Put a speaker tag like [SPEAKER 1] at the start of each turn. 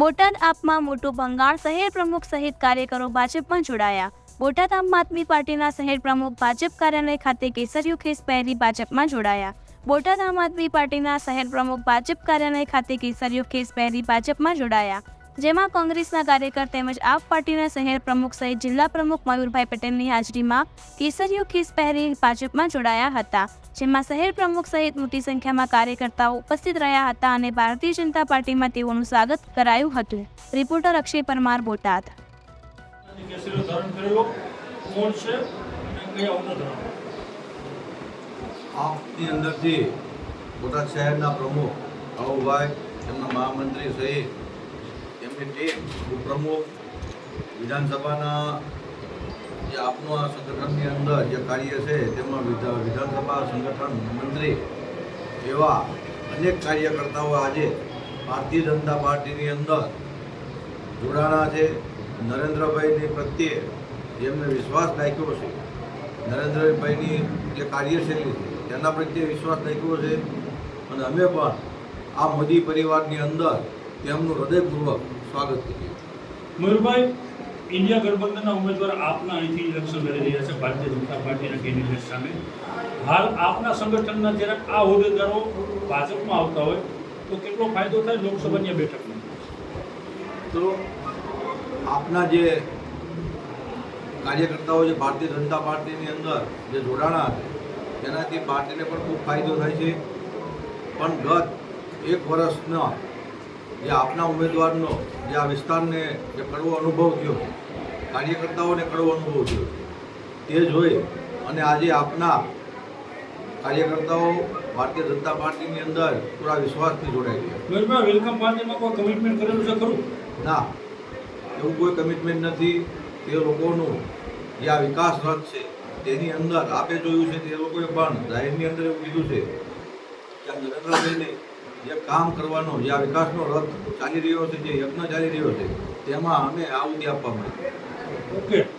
[SPEAKER 1] બોટાદ આપમાં મોટું ભંગાણ શહેર પ્રમુખ સહિત કાર્યકરો ભાજપમાં જોડાયા. બોટાદ આમ આદમી પાર્ટીના શહેર પ્રમુખ ભાજપ કાર્યાલય ખાતે કેસરિયું ખેસ પહેરી ભાજપમાં જોડાયા. બોટાદ આમ આદમી પાર્ટીના શહેર પ્રમુખ ભાજપ કાર્યાલય ખાતે કેસરિયું ખેસ પહેરી ભાજપમાં જોડાયા. જેમાં કોંગ્રેસના કાર્યકર તેમજ આપ પાર્ટીના શહેર પ્રમુખ સહિત જિલ્લા પ્રમુખ મયુરભાઈ પટેલની હાજરીમાં કેસરિયો ખીસ પહેરી ભાજપમાં જોડાયા હતા જેમાં શહેર પ્રમુખ સહિત મોટી સંખ્યામાં કાર્યકર્તાઓ ઉપસ્થિત રહ્યા હતા અને ભારતીય જનતા પાર્ટીમાં તેઓનું સ્વાગત કરાયું હતું. રિપોર્ટર અક્ષય પરમાર બોટાદ.
[SPEAKER 2] આપની અંદરથી બોટાદ શહેરના પ્રમુખ અહુભાઈ એમના મહામંત્રી સહિત એમની ટીમ ઉપપ્રમુખ વિધાનસભાના જે આપનું આ સંગઠનની અંદર જે કાર્ય છે, તેમાં વિધા- વિધાનસભા સંગઠન મંત્રી એવા અનેક કાર્યકર્તાઓ આજે ભારતીય જનતા પાર્ટીની અંદર જોડાણા છે. નરેન્દ્રભાઈની પ્રત્યે જેમને વિશ્વાસ દાખ્યો છે, નરેન્દ્રભાઈની જે કાર્યશૈલી છે, તેના પ્રત્યે વિશ્વાસ દાખ્યો છે. અને અમે પણ આ મોદી પરિવારની અંદર તેમનું હૃદયપૂર્વક સ્વાગત કરીએ.
[SPEAKER 3] મયુરભાઈ ઇન્ડિયા ગઠબંધનના ઉમેદવાર આપના અહીંથી ઇલેક્શન લડી રહ્યા છે ભારતીય જનતા પાર્ટીના કેન્ડિડેટ સામે. હાલ આપના સંગઠનના જ્યારે આ હોદ્દેદારો ભાજપમાં આવતા હોય તો કેટલો ફાયદો થાય લોકસભાની બેઠકમાં?
[SPEAKER 2] તો આપના જે કાર્યકર્તાઓ જે ભારતીય જનતા પાર્ટીની અંદર જે જોડાણા છે તેનાથી પાર્ટીને પણ ખૂબ ફાયદો થાય છે. પણ ગત એક વર્ષના જે આપના ઉમેદવારનો જે આ વિસ્તારને જે કડવો અનુભવ થયો કાર્યકર્તાઓને કડવો અનુભવ થયો તે જોઈ અને આજે આપના કાર્યકર્તાઓ ભારતીય જનતા પાર્ટીની અંદર પૂરા વિશ્વાસથી ગયા.
[SPEAKER 3] મયુરભાઈ વેલકમ પાર્ટીમાં કોઈ કમિટમેન્ટ કરેલું છે ખરું?
[SPEAKER 2] ના એવું કોઈ કમિટમેન્ટ નથી. તે લોકોનું જે આ વિકાસ રથ છે તેની અંદર આપે જોયું છે તે લોકોએ પણ જાહેરની અંદર એવું કીધું છે કે નરેન્દ્રભાઈને જે કામ કરવાનો જે આ વિકાસનો રથ ચાલી રહ્યો છે, જે યજ્ઞ ચાલી રહ્યો છે, તેમાં અમે આહુતિ આપવા માંગીએ.
[SPEAKER 3] ઓકે